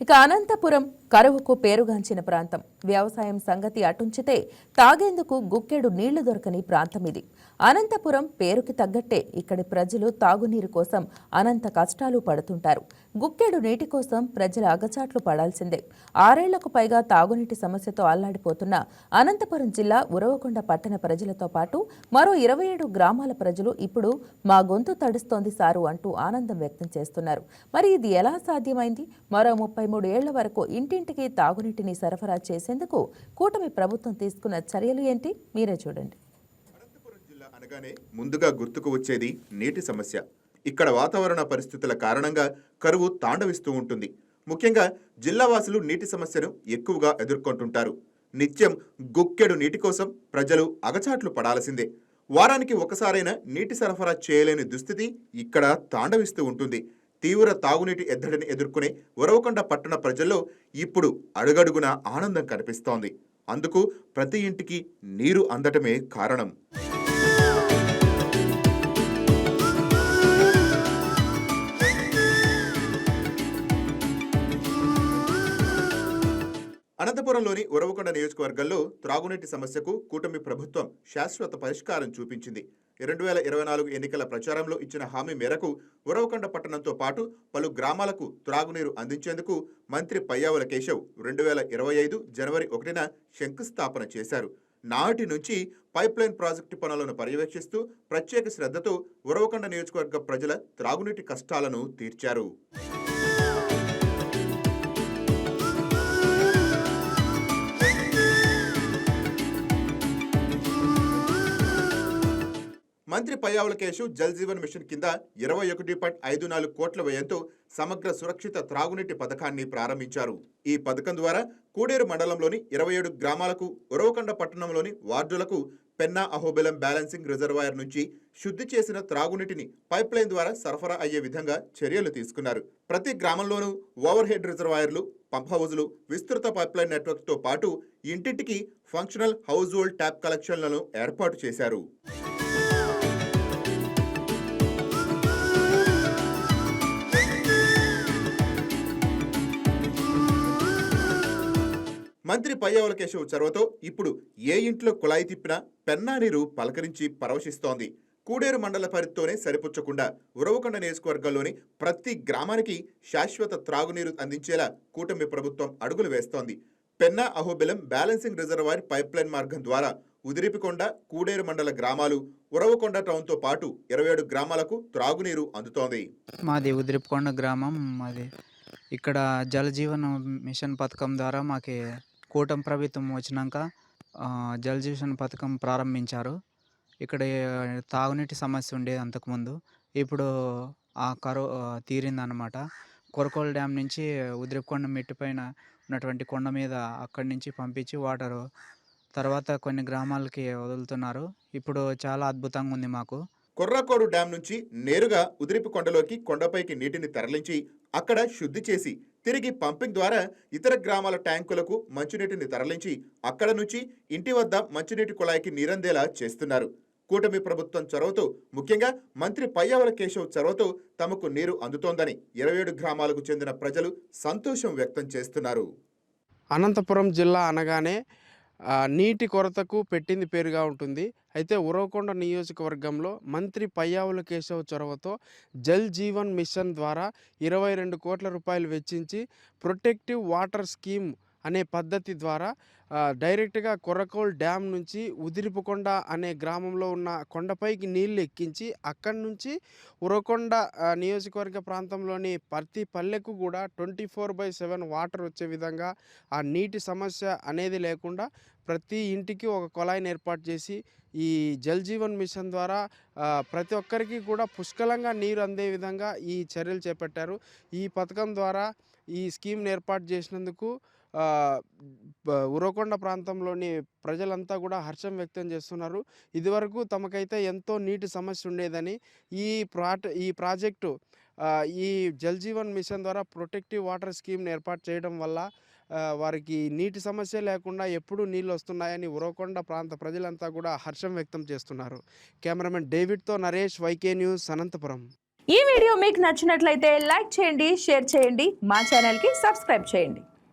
ఇక అనంతపురం కరువుకు పేరుగాంచిన ప్రాంతం. వ్యవసాయం సంగతి అటుంచితే తాగేందుకు గుక్కెడు నీళ్ళు దొరకని ప్రాంతం ఇది అనంతపురం పేరుకి తగ్గట్టే ఇక్కడి ప్రజలు తాగునీరు కోసం అనంత కష్టాలు పడుతుంటారు. గుక్కెడు నీటి కోసం ప్రజల అగచాట్లు పడాల్సిందే. ఆరేళ్ళకు పైగా తాగునీటి సమస్యతో అల్లాడిపోతున్న అనంతపురం జిల్లా ఉరవకొండ పట్టణ ప్రజలతో పాటు మరో ఇరవై ఏడు గ్రామాల ప్రజలు ఇప్పుడు మా గొంతు తడుస్తోంది సారు అంటూ ఆనందం వ్యక్తం చేస్తున్నారు. మరి ఇది ఎలా సాధ్యమైంది? మరో ముప్పై మూడు ఏళ్ళ వరకు ఇంటి ఇంటింటికి తాగునీటిని సరఫరా చేసేందుకు కూటమి ప్రభుత్వం తీసుకున్న చర్యలు ఏంటి? మీరే చూడండి. అనంతపురం జిల్లా అనగానే ముందుగా గుర్తుకు వచ్చేది నీటి సమస్య. ఇక్కడ వాతావరణ పరిస్థితుల కారణంగా కరువు తాండవిస్తూ ఉంటుంది. ముఖ్యంగా జిల్లావాసులు నీటి సమస్యను ఎక్కువగా ఎదుర్కొంటుంటారు. నిత్యం గుక్కెడు నీటి కోసం ప్రజలు అగచాట్లు పడాల్సిందే. వారానికి ఒకసారైనా నీటి సరఫరా చేయలేని దుస్థితి ఇక్కడ తాండవిస్తూ ఉంటుంది. తీవ్ర తాగునీటి ఎద్దడిని ఎదుర్కొనే ఉరవకొండ పట్టణ ప్రజల్లో ఇప్పుడు అడుగడుగున ఆనందం కనిపిస్తోంది. అందుకు ప్రతి ఇంటికి నీరు అందటమే కారణం. అనంతపురంలోని ఉరవకొండ నియోజకవర్గంలో త్రాగునీటి సమస్యకు కూటమి ప్రభుత్వం శాశ్వత పరిష్కారం చూపించింది. రెండు వేల ఇరవై నాలుగు ఎన్నికల ప్రచారంలో ఇచ్చిన హామీ మేరకు ఉరవకొండ పట్టణంతో పాటు పలు గ్రామాలకు త్రాగునీరు అందించేందుకు మంత్రి పయ్యావుల కేశవ్ రెండు వేల ఇరవై ఐదు జనవరి ఒకటిన శంకుస్థాపన చేశారు. నాటి నుంచి పైప్లైన్ ప్రాజెక్టు పనులను పర్యవేక్షిస్తూ ప్రత్యేక శ్రద్ధతో ఉరవకొండ నియోజకవర్గ ప్రజల త్రాగునీటి కష్టాలను తీర్చారు. మంత్రి పయ్యావుల కేశు జల్ జీవన్ మిషన్ కింద ఇరవై ఒకటి పాయింట్ ఐదు నాలుగు కోట్ల వ్యయంతో సమగ్ర సురక్షిత త్రాగునీటి పథకాన్ని ప్రారంభించారు. ఈ పథకం ద్వారా కూడేరు మండలంలోని ఇరవై ఏడు గ్రామాలకు ఉరవకొండ పట్టణంలోని వార్డులకు పెన్నా అహోబెలం బ్యాలెన్సింగ్ రిజర్వాయర్ నుంచి శుద్ధి చేసిన త్రాగునీటిని పైప్లైన్ ద్వారా సరఫరా అయ్యే విధంగా చర్యలు తీసుకున్నారు. ప్రతి గ్రామంలోనూ ఓవర్ హెడ్ రిజర్వాయర్లు పంప్ హౌజులు విస్తృత పైప్లైన్ నెట్వర్క్తో పాటు ఇంటింటికి ఫంక్షనల్ హౌస్ హోల్డ్ ట్యాప్ కలెక్షన్లను ఏర్పాటు చేశారు. మంత్రి పయ్యావుల కేశవ్ చొరవతో ఇప్పుడు ఏ ఇంట్లో కుళాయి తిప్పినా పెన్నా నీరు పలకరించి పరవశిస్తోంది. కూడేరు మండల పరిధితోనే సరిపుచ్చకుండా ఉరవకొండ నియోజకవర్గంలోని ప్రతి గ్రామానికి శాశ్వత త్రాగునీరు అందించేలా కూటమి ప్రభుత్వం అడుగులు వేస్తోంది. Penna Ahobilam balancing reservoir pipeline మార్గం ద్వారా ఉదిరిపికొండ కూడేరు మండల గ్రామాలు ఉరవకొండ టౌన్తో పాటు ఇరవై ఏడు గ్రామాలకు త్రాగునీరు అందుతోంది. మాది ఉదిరిపికొండ గ్రామం. మాది ఇక్కడ జలజీవన మిషన్ పథకం ద్వారా మాకు కూటమి ప్రభుత్వం వచ్చినాక జల్ జీవన్ పథకం ప్రారంభించారు. ఇక్కడ తాగునీటి సమస్య ఉండేది అంతకుముందు. ఇప్పుడు ఆ కరో తీరిందనమాట కొరకోల డ్యామ్ నుంచి ఉదిరిపకొండ మెట్టుపైన ఉన్నటువంటి కొండ మీద అక్కడి నుంచి పంపించి వాటరు తర్వాత కొన్ని గ్రామాలకి వదులుతున్నారు. ఇప్పుడు చాలా అద్భుతంగా ఉంది మాకు. కొర్రకోడు డ్యాం నుంచి నేరుగా ఉదిరిపి కొండలోకి కొండపైకి నీటిని తరలించి అక్కడ శుద్ధి చేసి తిరిగి పంపింగ్ ద్వారా ఇతర గ్రామాల ట్యాంకులకు మంచినీటిని తరలించి అక్కడ నుంచి ఇంటి వద్ద మంచినీటి కుళాయికి నీరందేలా చేస్తున్నారు. కూటమి ప్రభుత్వం చొరవతో ముఖ్యంగా మంత్రి పయ్యావల కేశవ్ చొరవతో తమకు నీరు అందుతోందని ఇరవై ఏడు గ్రామాలకు చెందిన ప్రజలు సంతోషం వ్యక్తం చేస్తున్నారు. అనంతపురం జిల్లా అనగానే నీటి కొరతకు పెట్టింది పేరుగా ఉంటుంది. అయితే ఉరవకొండ నియోజకవర్గంలో మంత్రి పయ్యావుల కేశవ్ చొరవతో జల్ జీవన్ మిషన్ ద్వారా ఇరవై రెండు కోట్ల రూపాయలు వెచ్చించి ప్రొటెక్టివ్ వాటర్ స్కీమ్ అనే పద్ధతి ద్వారా డైరెక్ట్గా కొర్రకోల్ డ్యామ్ నుంచి ఉదిరిపకొండ అనే గ్రామంలో ఉన్న కొండపైకి నీళ్ళు ఎక్కించి అక్కడి నుంచి ఉరకొండ నియోజకవర్గ ప్రాంతంలోని ప్రతి పల్లెకు కూడా twenty four by seven water వచ్చే విధంగా ఆ నీటి సమస్య అనేది లేకుండా ప్రతి ఇంటికి ఒక కొలాయిని ఏర్పాటు చేసి ఈ జల్ జీవన్ మిషన్ ద్వారా ప్రతి ఒక్కరికి కూడా పుష్కలంగా నీరు అందే విధంగా ఈ చర్యలు చేపట్టారు. ఈ పథకం ద్వారా ఈ స్కీమ్ని ఏర్పాటు చేసినందుకు ఉరవకొండ ప్రాంతంలోని ప్రజలంతా కూడా హర్షం వ్యక్తం చేస్తున్నారు. ఇదివరకు తమకైతే ఎంతో నీటి సమస్య ఉండేదని ఈ ప్రాట ఈ ప్రాజెక్టు ఈ జల్ జీవన్ మిషన్ ద్వారా ప్రొటెక్టివ్ వాటర్ స్కీమ్ని ఏర్పాటు చేయడం వల్ల వారికి నీటి సమస్య లేకుండా ఎప్పుడూ నీళ్ళు వస్తున్నాయని ఉరవకొండ ప్రాంత ప్రజలంతా కూడా హర్షం వ్యక్తం చేస్తున్నారు. కెమెరామెన్ డేవిడ్తో నరేష్ వైకే న్యూస్ అనంతపురం. ఈ వీడియో మీకు నచ్చినట్లయితే లైక్ చేయండి షేర్ చేయండి మా ఛానల్కి సబ్స్క్రైబ్ చేయండి.